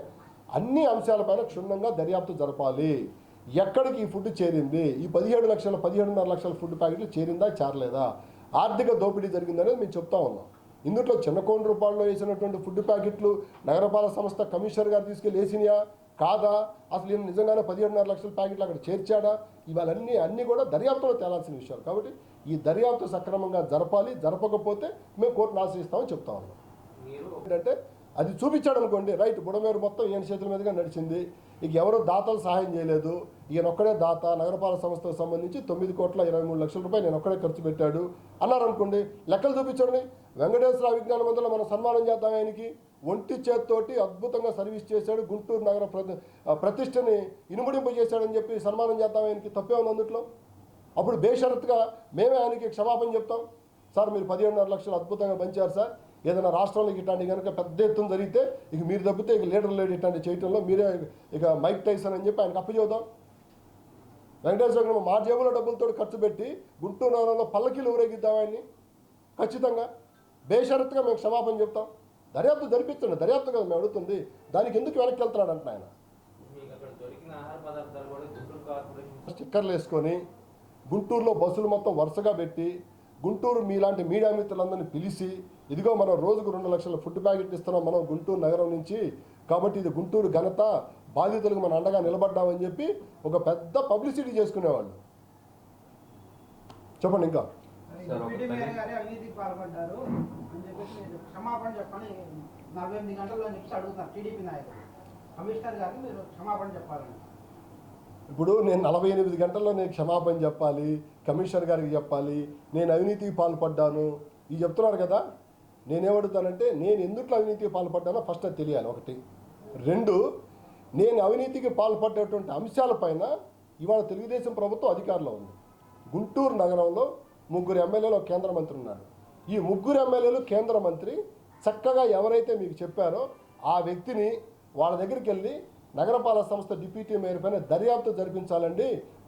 S1: అన్ని అంశాలపైన క్షుణ్ణంగా దర్యాప్తు జరపాలి. ఎక్కడికి ఈ ఫుడ్ చేరింది? ఈ పదిహేడు లక్షల పదిహేడున్నర లక్షల ఫుడ్ ప్యాకెట్లు చేరిందా చేరలేదా? ఆర్థిక దోపిడీ జరిగిందనేది మేము చెప్తా ఉన్నాం. ఇందులో చిన్న కోటి రూపాయల్లో వేసినటువంటి ఫుడ్ ప్యాకెట్లు నగరపాలక సంస్థ కమిషనర్ గారు తీసుకెళ్ళి వేసినాయా? కాదా? అసలు ఈయన నిజంగానే పదిహేడున్నర లక్షల ప్యాకెట్లు అక్కడ చేర్చాడా? ఇవాళన్నీ అన్నీ కూడా దర్యాప్తులో తేలాల్సిన విషయాలు. కాబట్టి ఈ దర్యాప్తు సక్రమంగా జరపాలి జరపకపోతే మేము కోర్టును ఆశ్రయిస్తామని చెప్తా ఉన్నాం. ఏంటంటే అది చూపించాడు అనుకోండి రైట్ బుడమేరు మొత్తం ఈయన చేతుల మీదుగా నడిచింది. ఇక ఎవరు దాతలు సహాయం చేయలేదు. ఈయన ఒక్కడే దాత నగరపాలక సంస్థకు సంబంధించి తొమ్మిది కోట్ల ఇరవై మూడు లక్షల రూపాయలు నేను ఒక్కడే ఖర్చు పెట్టాడు. అన్నారు అనుకోండి లెక్కలు చూపించండి. వెంకటేశ్వర విజ్ఞాన మందులో మనం సన్మానం చేద్దాం ఆయనకి. ఒంటి చేత్తోటి అద్భుతంగా సర్వీస్ చేశాడు. గుంటూరు నగర ప్రతి ప్రతిష్టని ఇనుముడింపు చేశాడని చెప్పి సన్మానం చేద్దాం ఆయనకి. తప్పే ఉంది అందుట్లో. అప్పుడు బేషరత్గా మేమే ఆయనకి క్షమాపణ చెప్తాం. సార్ మీరు పదిహేడున్నర లక్షలు అద్భుతంగా పంచారు సార్. ఏదైనా రాష్ట్రంలోకి ఇట్లాంటి కనుక పెద్ద ఎత్తున జరిగితే ఇక మీరు తప్పితే ఇక లీడర్ లేడు ఇట్లాంటి చేయటంలో మీరే ఇక మైక్ టైసన్ అని చెప్పి ఆయనకు అప్పచెబుదాం వెంకటేశ్వర మా జేబులో డబ్బులతో ఖర్చు పెట్టి గుంటూరు నగరంలో పల్లకీలు ఊరేగిద్దాం ఆయన్ని. ఖచ్చితంగా. బేషరత్తుగా మేము క్షమాపణ చెప్తాం. దర్యాప్తు జరిపించండి దర్యాప్తు కదా మేము అడుగుతుంది. దానికి ఎందుకు వెనక్కి వెళ్తున్నాడు అంటున్నా ఆయన. స్టిక్కర్లు వేసుకొని గుంటూరులో బస్సులు మొత్తం వరుసగా పెట్టి గుంటూరు మీలాంటి మీడియా మిత్రులందరినీ పిలిచి ఇదిగో మనం రోజుకు రెండు లక్షల ఫుడ్ ప్యాకెట్ ఇస్తున్నాం మనం గుంటూరు నగరం నుంచి. కాబట్టి ఇది గుంటూరు ఘనత బాధితులకు మనం అండగా నిలబడ్డామని చెప్పి ఒక పెద్ద పబ్లిసిటీ చేసుకునేవాళ్ళు. చెప్పండి ఇంకా.
S5: అవినీతికి పాల్పడ్డారు. అని చెప్పేసి మీరు క్షమాపణ చెప్పని నలభై ఎనిమిది గంటల్లో అని చెప్పేసి అడుగుతున్నారు టీడీపీ నాయకులు. కమిషనర్ గారికి మీరు క్షమాపణ చెప్పాలని
S1: ఇప్పుడు నేను నలభై ఎనిమిది గంటల్లో నేను క్షమాపణ చెప్పాలి కమిషనర్ గారికి చెప్పాలి నేను అవినీతికి పాల్పడ్డాను. ఇది చెప్తున్నారు కదా నేనేమడుగుతానంటే నేను ఎందుట్లో అవినీతికి పాల్పడ్డానో ఫస్ట్ అది తెలియాలి ఒకటి. రెండు నేను అవినీతికి పాల్పడ్డటువంటి అంశాలపైన ఇవాళ తెలుగుదేశం ప్రభుత్వం అధికారంలో ఉంది. గుంటూరు నగరంలో ముగ్గురు ఎమ్మెల్యేలు ఒక కేంద్ర మంత్రి ఉన్నారు. ఈ ముగ్గురు ఎమ్మెల్యేలు కేంద్ర మంత్రి చక్కగా ఎవరైతే మీకు చెప్పారో ఆ వ్యక్తిని వాళ్ళ దగ్గరికి వెళ్ళి నగరపాలక సంస్థ డిప్యూటీ మేయర్ పైన దర్యాప్తు జరిపించాలండి.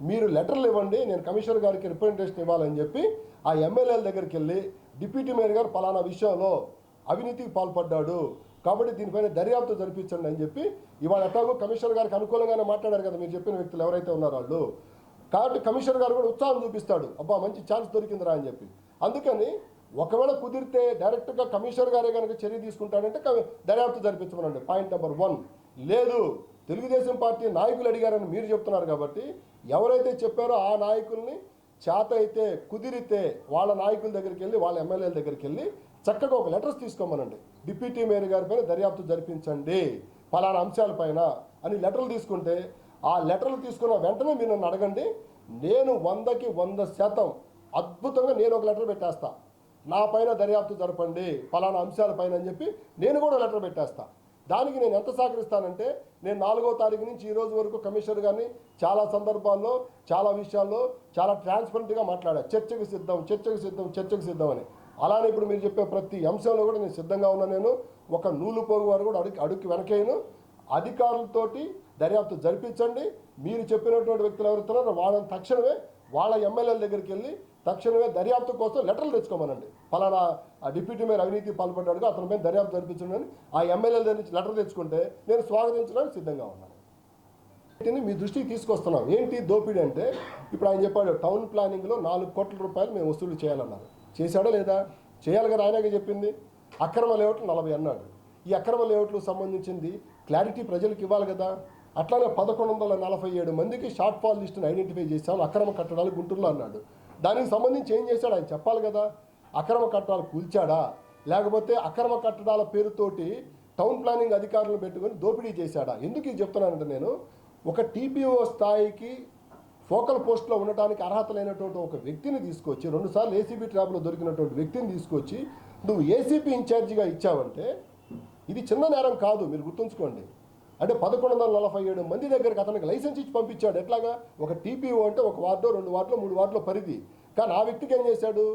S1: మీరు లెటర్లు ఇవ్వండి. నేను కమిషనర్ గారికి రిప్రజెంటేషన్ ఇవ్వాలని చెప్పి ఆ ఎమ్మెల్యేల దగ్గరికి వెళ్ళి డిప్యూటీ మేయర్ గారు పలానా విషయంలో అవినీతికి పాల్పడ్డాడు. కాబట్టి దీనిపైన దర్యాప్తు జరిపించండి అని చెప్పి ఇవాళ ఎట్లాగో కమిషనర్ గారికి అనుకూలంగానే మాట్లాడారు కదా మీరు చెప్పిన వ్యక్తులు ఎవరైతే ఉన్నారో వాళ్ళు. కాబట్టి కమిషనర్ గారు కూడా ఉత్సాహం చూపిస్తాడు. అబ్బా మంచి ఛాన్స్ దొరికిందిరా అని చెప్పి. అందుకని ఒకవేళ కుదిరితే డైరెక్ట్గా కమిషనర్ గారే కనుక చర్య తీసుకుంటాడంటే దర్యాప్తు జరిపించమనండి. Point number one. లేదు తెలుగుదేశం పార్టీ నాయకులు అడిగారని మీరు చెప్తున్నారు కాబట్టి ఎవరైతే చెప్పారో ఆ నాయకుల్ని చేత అయితే కుదిరితే వాళ్ళ నాయకుల దగ్గరికి వెళ్ళి వాళ్ళ ఎమ్మెల్యేల దగ్గరికి వెళ్ళి చక్కగా ఒక లెటర్స్ తీసుకోమనండి. డిప్యూటీ మేయర్ గారి పైన దర్యాప్తు జరిపించండి. పలానా అంశాలపైన అని లెటర్లు తీసుకుంటే ఆ లెటర్లు తీసుకున్న వెంటనే మీరు నన్ను అడగండి. నేను వందకి వంద శాతం అద్భుతంగా నేను ఒక లెటర్ పెట్టేస్తా. నా పైన దర్యాప్తు జరపండి పలానా అంశాలపైన అని చెప్పి నేను కూడా లెటర్ పెట్టేస్తా. దానికి నేను ఎంత సహకరిస్తానంటే నేను నాలుగో తారీఖు నుంచి ఈ రోజు వరకు కమిషనర్ గారిని చాలా సందర్భాల్లో చాలా విషయాల్లో చాలా ట్రాన్స్పరెంట్గా మాట్లాడా. చర్చకు సిద్ధం చర్చకు సిద్ధం చర్చకు సిద్ధం అని. అలానే ఇప్పుడు మీరు చెప్పే ప్రతి అంశంలో కూడా నేను సిద్ధంగా ఉన్నా నేను. ఒక నూలు పోగు వారు కూడా అడుగు అడుగు వెనకేను అధికారులతోటి దర్యాప్తు జరిపించండి. మీరు చెప్పినటువంటి వ్యక్తులు ఎవరుతున్నారో వాళ్ళని తక్షణమే వాళ్ళ ఎమ్మెల్యేల దగ్గరికి వెళ్ళి తక్షణమే దర్యాప్తు కోసం లెటర్లు తెచ్చుకోమనండి. పలానా ఆ డిప్యూటీ మేయర్ అవినీతి పాల్పడ్డాడుగా అతని మీద దర్యాప్తు జరిపించండి ఆ ఎమ్మెల్యేల దగ్గర నుంచి లెటర్ తెచ్చుకుంటే నేను స్వాగతించడానికి సిద్ధంగా ఉన్నాను. వీటిని మీ దృష్టికి తీసుకొస్తున్నాం. ఏంటి దోపిడీ అంటే ఇప్పుడు ఆయన చెప్పాడు టౌన్ ప్లానింగ్లో నాలుగు కోట్ల రూపాయలు మేము వసూలు చేయాలన్నారు. చేశాడో లేదా? చేయాలి కదా ఆయనగా చెప్పింది. అక్రమ లేఅవుట్లు నలభై అన్నాడు. ఈ అక్రమ లేఅవుట్లకు సంబంధించింది క్లారిటీ ప్రజలకు ఇవ్వాలి కదా. అట్లానే పదకొండు వందల నలభై ఏడు మందికి షార్ట్ ఫాల్ లిస్టును ఐడెంటిఫై చేశాను అక్రమ కట్టడాలు గుంటూరులో అన్నాడు. దానికి సంబంధించి ఏం చేశాడు ఆయన చెప్పాలి కదా? అక్రమ కట్టడాలు కూల్చాడా? లేకపోతే అక్రమ కట్టడాల పేరుతోటి టౌన్ ప్లానింగ్ అధికారులను పెట్టుకొని దోపిడీ చేశాడా? ఎందుకు ఇది చెప్తున్నానంటే నేను ఒక టీపీఓ స్థాయికి ఫోకల్ పోస్ట్లో ఉండటానికి అర్హత లేనటువంటి ఒక వ్యక్తిని తీసుకొచ్చి రెండుసార్లు ఏసీబీ ట్రాప్లో దొరికినటువంటి వ్యక్తిని తీసుకొచ్చి నువ్వు ఏసీపీ ఇన్ఛార్జిగా ఇచ్చావంటే ఇది చిన్న నేరం కాదు మీరు గుర్తుంచుకోండి. అంటే పదకొండు వందల నలభై ఏడు మంది దగ్గరికి అతనికి లైసెన్స్ ఇచ్చి పంపించాడు. ఎట్లాగా? ఒక టీపీఓ అంటే ఒక వార్డు రెండు వార్డులో మూడు వార్డులో పరిధి. కానీ ఆ వ్యక్తికి ఏం చేశాడు?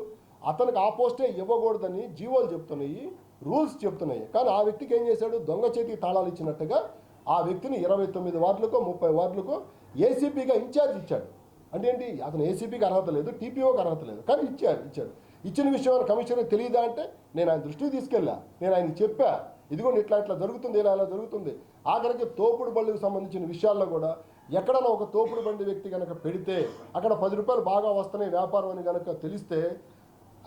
S1: అతనికి ఆ పోస్టే ఇవ్వకూడదని జీవోలు చెప్తున్నాయి రూల్స్ చెప్తున్నాయి. కానీ ఆ వ్యక్తికి ఏం చేశాడు? దొంగ చేతికి తాళాలు ఇచ్చినట్టుగా ఆ వ్యక్తిని ఇరవై తొమ్మిది వార్డులకు ముప్పై వార్డులకు ఏసీపీగా ఇన్ఛార్జ్ ఇచ్చాడు. అంటే ఏంటి? అతను ఏసీపీకి అర్హత లేదు టీపీఓకి అర్హత లేదు. కానీ ఇచ్చాడు ఇచ్చాడు. ఇచ్చిన విషయం కమిషనర్ తెలియదా అంటే నేను ఆయన దృష్టికి తీసుకెళ్ళా. నేను ఆయన చెప్పా. ఇదిగోండి ఇట్లా ఇట్లా జరుగుతుంది ఇలా ఇలా జరుగుతుంది. ఆఖరికి తోపుడు బళ్ళకు సంబంధించిన విషయాల్లో కూడా ఎక్కడైనా ఒక తోపుడు బండి వ్యక్తి కనుక పెడితే అక్కడ పది రూపాయలు బాగా వస్తున్నాయి వ్యాపారం అని కనుక తెలిస్తే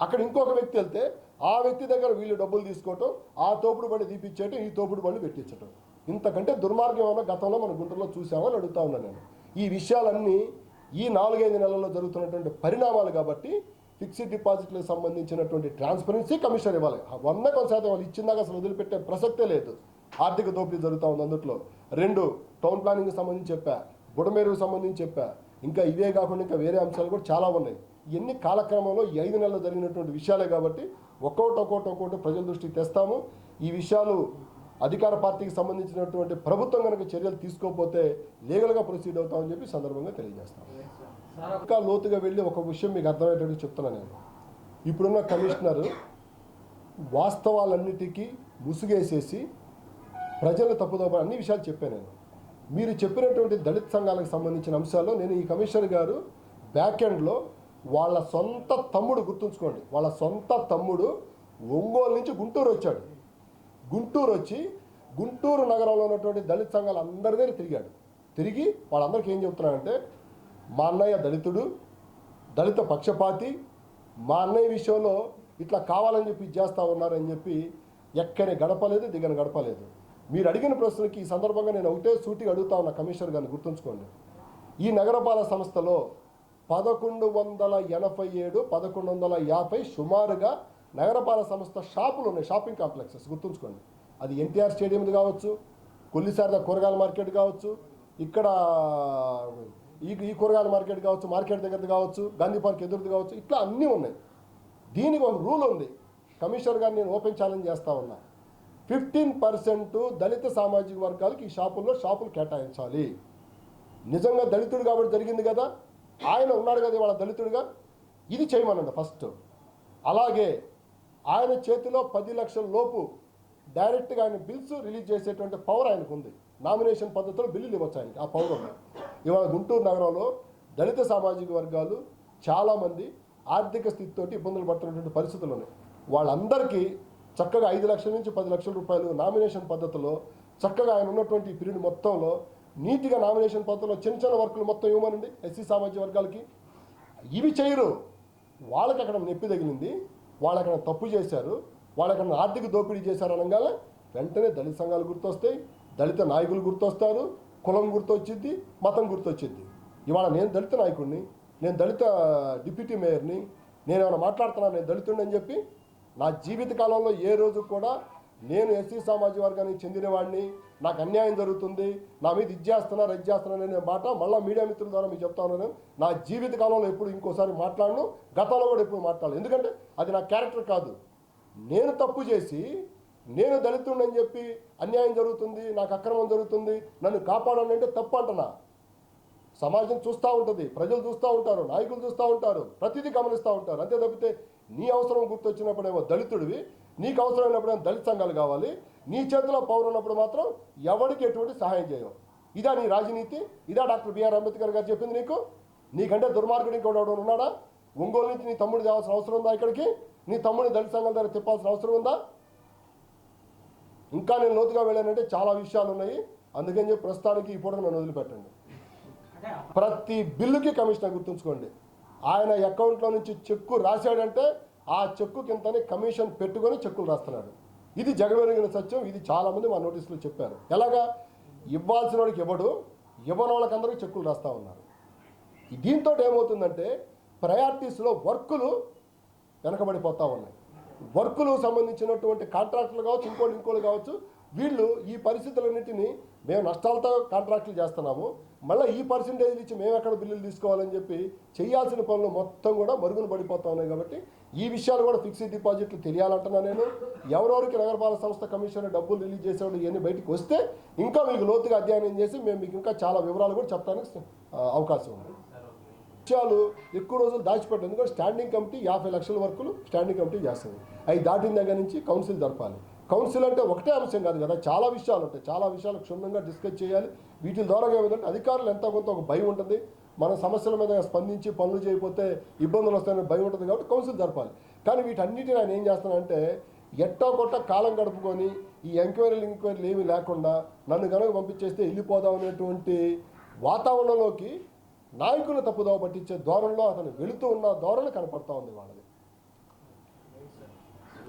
S1: అక్కడ ఇంకొక వ్యక్తి వెళ్తే ఆ వ్యక్తి దగ్గర వీళ్ళు డబ్బులు తీసుకోవటం ఆ తోపుడు బండి తీపిచ్చేయటం ఈ తోపుడు బండి పెట్టించటం. ఇంతకంటే దుర్మార్గం ఏమన్నా గతంలో మన గుంటూరులో చూసామని అడుగుతా ఉన్నాను నేను. ఈ విషయాలన్నీ ఈ నాలుగైదు నెలల్లో జరుగుతున్నటువంటి పరిణామాలు కాబట్టి ఫిక్స్డ్ డిపాజిట్లకు సంబంధించినటువంటి ట్రాన్స్పరెన్సీ కమిషన్ ఇవ్వాలి. వంద కొంత శాతం వాళ్ళు ఇచ్చిందాక అసలు వదిలిపెట్టే ప్రసక్తే లేదు. ఆర్థిక దోపిడీ జరుగుతూ ఉంది అందుట్లో. రెండు టౌన్ ప్లానింగ్కి సంబంధించి చెప్పా బుడమేరుకు సంబంధించి చెప్పా. ఇంకా ఇవే కాకుండా ఇంకా వేరే అంశాలు కూడా చాలా ఉన్నాయి. ఇవన్నీ కాలక్రమంలో ఈ ఐదు నెలలు జరిగినటువంటి విషయాలే కాబట్టి ఒక్కొక్కటి ఒక్కొక్కటి ఒక్కొక్కటి ప్రజల దృష్టికి తెస్తాము. ఈ విషయాలు అధికార పార్టీకి సంబంధించినటువంటి ప్రభుత్వం కనుక చర్యలు తీసుకోకపోతే లీగల్గా ప్రొసీడ్ అవుతామని చెప్పి సందర్భంగా తెలియజేస్తాం ఇంకా లోతుగా వెళ్ళి ఒక విషయం మీకు అర్థమయ్యేటట్టు చెప్తున్నాను నేను. ఇప్పుడున్న కమిషనర్ వాస్తవాలన్నిటికీ ముసుగేసేసి ప్రజల తప్పుదోవ అన్ని విషయాలు చెప్పాను నేను. మీరు చెప్పినటువంటి దళిత సంఘాలకు సంబంధించిన అంశాల్లో నేను ఈ కమిషనర్ గారు బ్యాక్ ఎండ్లో వాళ్ళ సొంత తమ్ముడు గుర్తుంచుకోండి. వాళ్ళ సొంత తమ్ముడు ఒంగోలు నుంచి గుంటూరు వచ్చాడు. గుంటూరు వచ్చి గుంటూరు నగరంలో ఉన్నటువంటి దళిత సంఘాలు అందరి దగ్గర తిరిగాడు. తిరిగి వాళ్ళందరికీ ఏం చెబుతున్నాడంటే మా అన్నయ్య దళితుడు దళిత పక్షపాతి మా అన్నయ్య విషయంలో ఇట్లా కావాలని చెప్పి చేస్తూ చేస్తా ఉన్నారని చెప్పి ఎక్కని గడపలేదు దిగని గడపలేదు. మీరు అడిగిన ప్రశ్నకి ఈ సందర్భంగా నేను ఒకటే సూటిగా అడుగుతా ఉన్న కమిషనర్ గారిని గుర్తుంచుకోండి. ఈ నగరపాల సంస్థలో పదకొండు వందల ఎనభై ఏడు పదకొండు వందల యాభై సుమారుగా నగరపాల సంస్థ షాపులు ఉన్నాయి షాపింగ్ కాంప్లెక్సెస్ గుర్తుంచుకోండి. అది ఎన్టీఆర్ స్టేడియంది కావచ్చు కొల్లిసార్ద కూరగాయల మార్కెట్ కావచ్చు ఇక్కడ ఈ ఈ కూరగాయల మార్కెట్ కావచ్చు మార్కెట్ దగ్గరది కావచ్చు గాంధీ పార్క్ ఎదురుది కావచ్చు ఇట్లా అన్నీ ఉన్నాయి. దీనికి ఒక రూల్ ఉంది. కమిషనర్ గారిని నేను ఓపెన్ ఛాలెంజ్ చేస్తా ఉన్నా. ఫిఫ్టీన్ పర్సెంట్ దళిత సామాజిక వర్గాలకు ఈ షాపుల్లో షాపులు కేటాయించాలి. నిజంగా దళితుడు కాబట్టి జరిగింది కదా? ఆయన ఉన్నాడు కదా ఇవాళ దళితుడిగా? ఇది చేయమనండి ఫస్ట్. అలాగే ఆయన చేతిలో పది లక్షల లోపు డైరెక్ట్గా ఆయన బిల్స్ రిలీజ్ చేసేటువంటి పవర్ ఆయనకు ఉంది. నామినేషన్ పద్ధతిలో బిల్లులు ఇవ్వచ్చు ఆయనకి ఆ పవర్ ఉంది. ఇవాళ గుంటూరు నగరంలో దళిత సామాజిక వర్గాలు చాలామంది ఆర్థిక స్థితితోటి ఇబ్బందులు పడుతున్నటువంటి పరిస్థితులు ఉన్నాయి. వాళ్ళందరికీ చక్కగా ఐదు లక్షల నుంచి పది లక్షల రూపాయలు నామినేషన్ పద్ధతిలో చక్కగా ఆయన ఉన్నటువంటి పీరియడ్ మొత్తంలో నీట్గా నామినేషన్ పద్ధతిలో చిన్న చిన్న వర్కులు మొత్తం ఇవ్వమనండి ఎస్సీ సామాజిక వర్గాలకి. ఇవి చేయరు. వాళ్ళకి అక్కడ నొప్పి తగిలింది. వాళ్ళు అక్కడ తప్పు చేశారు. వాళ్ళు అక్కడ ఆర్థిక దోపిడీ చేశారు అనగానే వెంటనే దళిత సంఘాలు గుర్తొస్తాయి. దళిత నాయకులు గుర్తొస్తారు. కులం గుర్తొచ్చింది మతం గుర్తొచ్చింది ఇవాళ నేను దళిత నాయకుడిని. నేను దళిత డిప్యూటీ మేయర్ని. నేను ఏమైనా మాట్లాడుతున్నాను నేను దళితుడిని అని చెప్పి నా జీవిత కాలంలో ఏ రోజు కూడా నేను ఎస్సీ సామాజిక వర్గానికి చెందినవాడిని నాకు అన్యాయం జరుగుతుంది నా మీద ఇది చేస్తున్నారు అనే మాట మళ్ళీ మీడియా మిత్రుల ద్వారా మీకు చెప్తాను నేను నా జీవిత కాలంలో ఎప్పుడు ఇంకోసారి మాట్లాడను గతంలో కూడా ఎప్పుడు మాట్లాడను ఎందుకంటే అది నా క్యారెక్టర్ కాదు. నేను తప్పు చేసి నేను దళితుడిని చెప్పి అన్యాయం జరుగుతుంది నాకు అక్రమం జరుగుతుంది నన్ను కాపాడండి అంటే తప్పు అంటున్నా సమాజం చూస్తూ ఉంటుంది ప్రజలు చూస్తూ ఉంటారు నాయకులు చూస్తూ ఉంటారు ప్రతిదీ గమనిస్తూ ఉంటారు. అంతే తప్పితే నీ అవసరం గుర్తొచ్చినప్పుడేమో దళితుడివి నీకు అవసరమైనప్పుడేమో దళిత సంఘాలు కావాలి నీ చేతిలో పౌరు ఉన్నప్పుడు మాత్రం ఎవరికి ఎటువంటి సహాయం చేయవు. ఇదా నీ రాజనీతి ఇదా డాక్టర్ బిఆర్ అంబేద్కర్ గారు చెప్పింది నీకు? నీకంటే దుర్మార్గుడు ఇంకోటి ఎవడు ఉన్నాడా? ఒంగోలు నుంచి నీ తమ్ముడు తేవాల్సిన అవసరం ఉందా ఇక్కడికి? నీ తమ్ముడిని దళిత సంఘాల దగ్గర తిప్పాల్సిన అవసరం ఉందా? ఇంకా నేను లోతుగా వెళ్ళానంటే చాలా విషయాలు ఉన్నాయి. అందుకని చెప్పి ప్రస్తుతానికి ఈ పూట నన్ను వదిలిపెట్టండి. ప్రతి బిల్లుకి కమిషనర్ గుర్తుంచుకోండి. ఆయన అకౌంట్లో నుంచి చెక్కు రాశాడంటే ఆ చెక్కు కిందనే కమిషన్ పెట్టుకొని చెక్కులు రాస్తున్నాడు. ఇది జగమెరిగిన సత్యం ఇది చాలామంది మా నోటీసులు చెప్పారు. ఎలాగా? ఇవ్వాల్సిన వాడికి ఇవ్వడు ఇవ్వని వాళ్ళకందరికీ చెక్కులు రాస్తూ ఉన్నారు. దీంతో ఏమవుతుందంటే ప్రయారిటీస్లో వర్కులు వెనకబడిపోతూ ఉన్నాయి. వర్కులు సంబంధించినటువంటి కాంట్రాక్టులు కావచ్చు ఇంకోటి ఇంకోటి కావచ్చు వీళ్ళు ఈ పరిస్థితులన్నింటినీ మేము నష్టాలతో కాంట్రాక్టులు చేస్తున్నాము. మళ్ళీ ఈ పర్సంటేజ్ ఇచ్చి మేము ఎక్కడ బిల్లులు తీసుకోవాలని చెప్పి చేయాల్సిన పనులు మొత్తం కూడా మరుగున పడిపోతా ఉన్నాయి కాబట్టి ఈ విషయాలు కూడా ఫిక్స్డ్ డిపాజిట్లు తెలియాలంటున్నా నేను. ఎవరెవరికి నగరపాలక సంస్థ కమిషన్ డబ్బులు రిలీజ్ చేసేవాడు ఇవన్నీ బయటకు వస్తే ఇంకా మీకు లోతుగా అధ్యయనం చేసి మేము మీకు ఇంకా చాలా వివరాలు కూడా చెప్పడానికి అవకాశం ఉంది. విషయాలు ఎక్కువ రోజులు దాచిపెట్టారు. ఎందుకంటే స్టాండింగ్ కమిటీ యాభై లక్షల వరకు స్టాండింగ్ కమిటీ చేస్తుంది. అవి దాటిన దగ్గర నుంచి కౌన్సిల్ జరపాలి. కౌన్సిల్ అంటే ఒకటే అంశం కాదు కదా చాలా విషయాలు ఉంటాయి. చాలా విషయాలు క్షుణ్ణంగా డిస్కస్ చేయాలి. వీటి ద్వారా ఏమిటంటే అధికారులు ఎంతో కొంత ఒక భయం ఉంటుంది. మన సమస్యల మీద స్పందించి పనులు చేయకపోతే ఇబ్బందులు వస్తాయని భయం ఉంటుంది కాబట్టి కౌన్సిల్ జరపాలి. కానీ వీటన్నిటిని ఆయన ఏం చేస్తానంటే ఎట్టా కొట్ట కాలం గడుపుకొని ఈ ఎంక్వైరీలు ఎంక్వైరీలు ఏమీ లేకుండా నన్ను కనుక పంపించేస్తే వెళ్ళిపోదాం అనేటువంటి వాతావరణంలోకి నాయకులు తప్పుదోవ పట్టించే ధోరణిలో అతను వెళుతూ ఉన్న ధోరణి కనపడతా ఉంది వాళ్ళది.